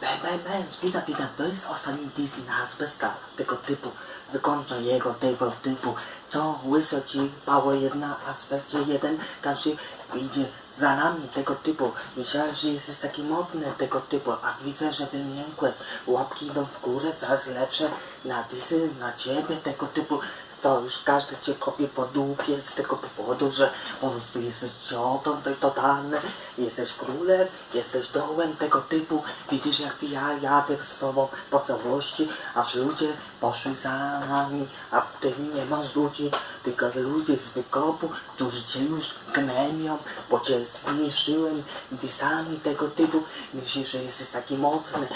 Ben, witam, witam, to jest ostatni Disney na azbesta tego typu, wykończę jego tego typu, co łyso ci mało jedna, azbestie jeden, każdy idzie za nami tego typu, myślałem, że jesteś taki mocny tego typu, a widzę, że wymiękłe, łapki idą w górę, coraz lepsze na Disney, na ciebie tego typu, to już każdy cię kopie po dupie z tego powodu, że po prostu jesteś ciotą, to totalny, jesteś królem, jesteś dołem tego typu, widzisz jak ja jadę z tobą po całości, aż ludzie poszli za nami, a ty nie masz ludzi, tylko ludzie z wykopu, którzy cię już gnębią, bo cię zniszczyłem. Disami tego typu, myślisz, że jesteś taki mocny,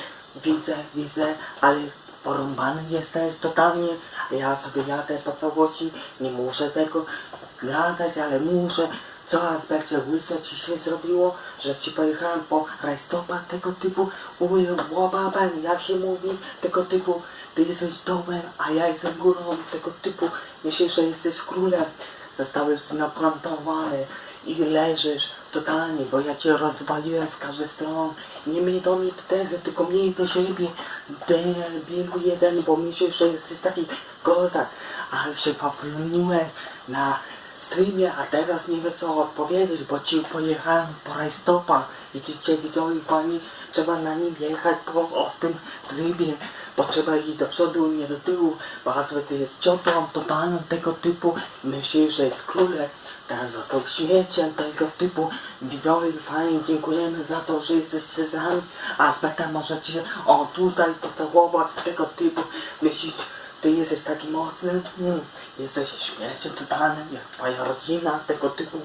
widzę, widzę, ale porąbany jesteś totalnie, ja sobie jadę po całości, nie muszę tego gadać, ale muszę, co aspekcie łyso ci się zrobiło, że ci pojechałem po rajstopach tego typu, łobaben, jak się mówi, tego typu, ty jesteś dołem, a ja jestem górą, tego typu, myślisz, że jesteś królem, zostałeś znaplantowany i leżysz totalnie, bo ja cię rozwaliłem z każdej strony. Nie miej do mnie ptezy, tylko miej do siebie. Debilu jeden, bo myślisz, że jesteś taki kozak, ale się pawluniłem na streamie, a teraz nie wiem co odpowiedzieć, bo ci pojechałem po rajstopach i ci cię widzowie fani, trzeba na nim jechać po ostrym trybie, bo trzeba iść do przodu, nie do tyłu, ty jest ciotą totalną tego typu, myślisz, że jest królem, teraz został śmieciem tego typu, widzowie fani, dziękujemy za to, że jesteście z nami, a Zbeta możecie o tutaj pocałować tego typu, myślisz, ty jesteś taki mocny, hmm, jesteś śmieciem totalnym, jak twoja rodzina, tego typu.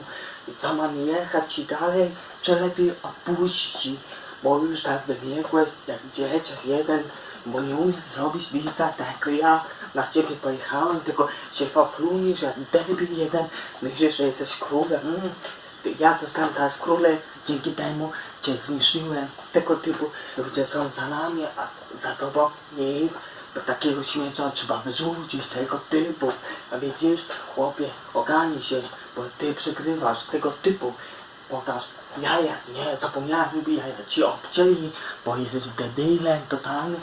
I co mam jechać i dalej, czy lepiej odpuści, bo już tak wybiegłeś, jak dzieciak jeden, bo nie umiesz zrobić wiza, tak ja na ciebie pojechałem, tylko się faflunisz jak debil jeden, myślisz, że jesteś królem, hmm. Ja zostałem teraz królem, dzięki temu cię zniszczyłem, tego typu ludzie są za nami, a za tobą nikt. Do takiego śmiecia trzeba wyrzucić tego typu. A widzisz, chłopie, ogarnij się, bo ty przegrywasz tego typu. Pokaż jaja, nie, zapomniałem jaja, ci obcięli, bo jesteś debilem totalnym.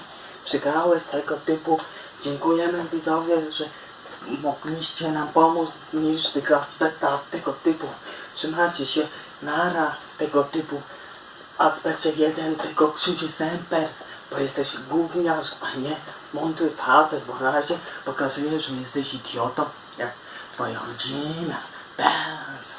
Przegrałeś tego typu. Dziękujemy widzowie, że mogliście nam pomóc zniszczyć tego aspekta tego typu. Trzymajcie się, nara tego typu aspekcie jeden tego krzyczy semper, bo jesteś gówniarz, a nie mądry facet, bo na razie pokazujesz, że jesteś idiotą, jak twoja rodzina. Bez.